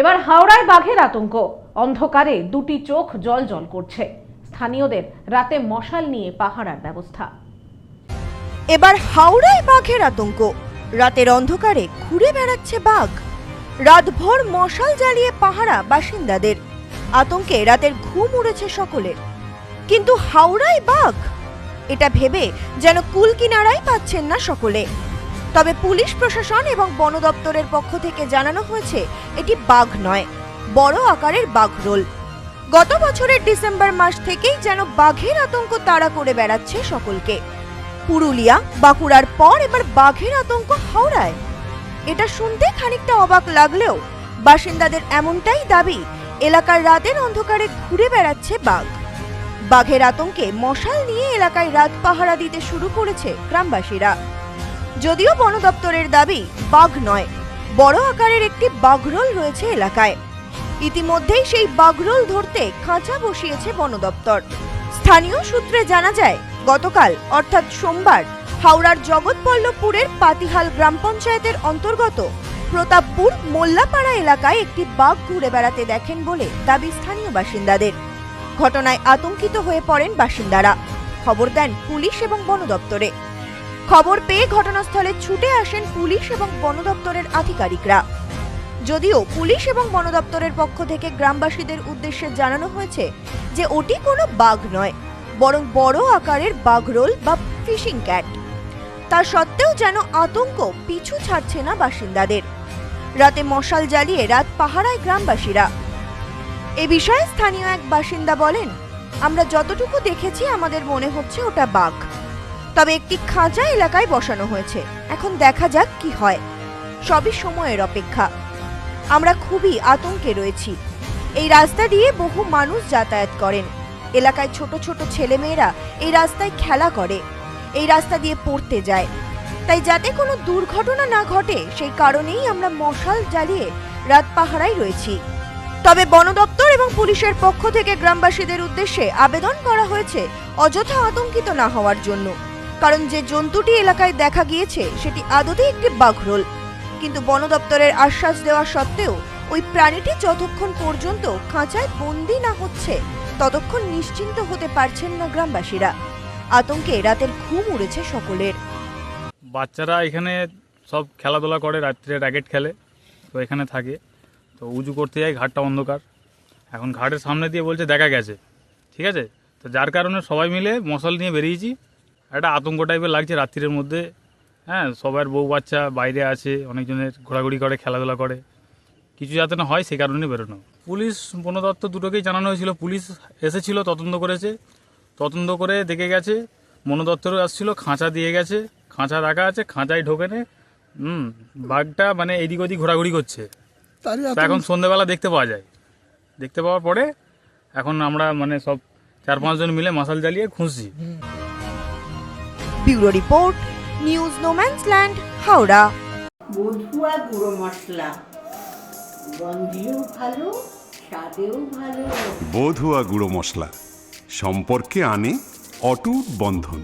এবার হাওড়ায় বাঘের আতঙ্ক। অন্ধকারে দুটি চোখ জল জল করছে। স্থানীয়দের রাতে মশাল নিয়ে পাহারার ব্যবস্থা। এবার হাওড়ায় বাঘের আতঙ্ক। রাতের অন্ধকারে ঘুরে বেড়াচ্ছে বাঘ। রাতভর মশাল জ্বালিয়ে পাহারা বাসিন্দাদের। আতঙ্কে রাতের ঘুম উড়েছে সকলের। কিন্তু হাওড়ায় বাঘ? এটা ভেবে যেন কুল কিনারাই পাচ্ছেন না সকলে। তবে পুলিশ প্রশাসন এবং বন দপ্তরের পক্ষ থেকে জানানো হয়েছে, এটি বাঘ নয়, বড় আকারের বাঘরোল গত বছরের ডিসেম্বর মাস থেকেই যেন বাঘের আতঙ্ক তাড়া করে বেড়াচ্ছে সকলকে। পুরুলিয়া, বাঁকুড়ার পর এবার বাঘের আতঙ্ক হাওড়ায়। এটা শুনতে খানিকটা অবাক লাগলেও বাসিন্দাদের এমনটাই দাবি, এলাকার রাতের অন্ধকারে ঘুরে বেড়াচ্ছে বাঘ। বাঘের আতঙ্কে মশাল নিয়ে এলাকায় রাত পাহারা দিতে শুরু করেছে গ্রামবাসীরা। যদিও বন দপ্তরের দাবি বাঘ নয়, বড় আকারের একটি বাঘরোল রয়েছে এলাকায়। ইতিমধ্যেই সেই বাঘরোল ধরতে খাঁচা বসিয়েছে বন দপ্তর। স্থানীয় সূত্রে জানা যায়, গতকাল, অর্থাৎ সোমবার, হাওড়ার জগৎবল্লভপুরের পাতিহাল গ্রাম পঞ্চায়েতের অন্তর্গত প্রতাপপুর মোল্লাপাড়া এলাকায় একটি বাঘ ঘুরে বেড়াতে দেখেন বলে দাবি স্থানীয় বাসিন্দাদের। ঘটনায় আতঙ্কিত হয়ে পড়েন বাসিন্দারা। খবর দেন পুলিশ এবং বন দপ্তরে। খবর পেয়ে ঘটনাস্থলে ছুটে আসেন পুলিশ এবং বন দপ্তরের আধিকারিকরা। যদিও পুলিশ এবং বন দপ্তরের পক্ষ থেকে গ্রামবাসীদের উদ্দেশ্যে জানানো হয়েছে যে ওটি কোনো বাঘ নয়, বরং বড় আকারের বাঘরোল বা ফিশিং ক্যাট। তা সত্ত্বেও যেন আতঙ্ক পিছু ছাড়ছে না বাসিন্দাদের। রাতে মশাল জ্বালিয়ে রাত পাহারায় গ্রামবাসীরা। এ বিষয়ে স্থানীয় এক বাসিন্দা বলেন, আমরা যতটুকু দেখেছি, আমাদের মনে হচ্ছে ওটা বাঘ। তবে একটি খাঁচা এলাকায় বসানো হয়েছে। এখন দেখা যাক কি হয়। সবই সময়ের অপেক্ষা। আমরা খুবই আতঙ্কে রয়েছি। এই রাস্তা দিয়ে বহু মানুষ যাতায়াত করেন। এলাকায় ছোট ছোট ছেলেমেয়েরা এই রাস্তায় খেলা করে। এই রাস্তা দিয়ে পড়তে যায়। তাই যাতে কোনো দুর্ঘটনা না ঘটে, সেই কারণেই আমরা মশাল জ্বালিয়ে রাত পাহারায় রয়েছি। তবে বন দপ্তর এবং পুলিশের পক্ষ থেকে গ্রামবাসীদের উদ্দেশ্যে আবেদন করা হয়েছে, অযথা আতঙ্কিত না হওয়ার জন্য। কারণ যে জন্তুটি এলাকায় দেখা গিয়েছে, সেটি আদতে একটি বাঘরোল। কিন্তু বন দপ্তরের আশ্বাস দেওয়া সত্ত্বেও, ওই প্রাণীটি যতক্ষণ পর্যন্ত খাঁচায় বন্দি না হচ্ছে, ততক্ষণ নিশ্চিন্ত হতে পারছেন না গ্রামবাসীরা। আতঙ্কে রাতের ঘুম উড়েছে সকলের। বাচ্চারা এখানে সব খেলাধুলা করে, রাত্রে র্যাকেট খেলে, তো এখানে থাকে। তো উঁচু করতে যায়, ঘাটটা অন্ধকার। এখন ঘাটের সামনে দিয়ে বলছে, দেখা গেছে। ঠিক আছে? তো যার কারণে সবাই মিলে মশাল নিয়ে বেরিয়েছি। একটা আতঙ্ক টাইপের লাগছে রাত্রির মধ্যে। হ্যাঁ সবার বউ বাচ্চা বাইরে আছে অনেকজনের ঘোরাঘুরি করে খেলাধুলা করে। কিছু যাতে না হয় সে কারণে বেরোনো। পুলিশ বন দপ্তর দুটোকেই জানানো হয়েছিল। পুলিশ এসেছিল তদন্ত করেছে। তদন্ত করে দেখে গেছে বন দপ্তরও আসছিল খাঁচা দিয়ে গেছে। খাঁচা রাখা আছে খাঁচায় ঢোকে নে। হুম বাঘটা মানে এদিক ওদিক ঘোরাঘুরি করছে। এখন সন্ধ্যেবেলা দেখতে পাওয়া যায়। দেখতে পাওয়ার পরে এখন আমরা মানে সব চার পাঁচজন মিলে মশাল জ্বালিয়ে খুঁজছি। Bureau report news no man's land Howrah. বধুয়া গুঁড়ো মশলা। গন্ধেও ভালো স্বাদেও ভালো। বধুয়া গুঁড়ো মশলা। সম্পর্কে আনে অটুট বন্ধন।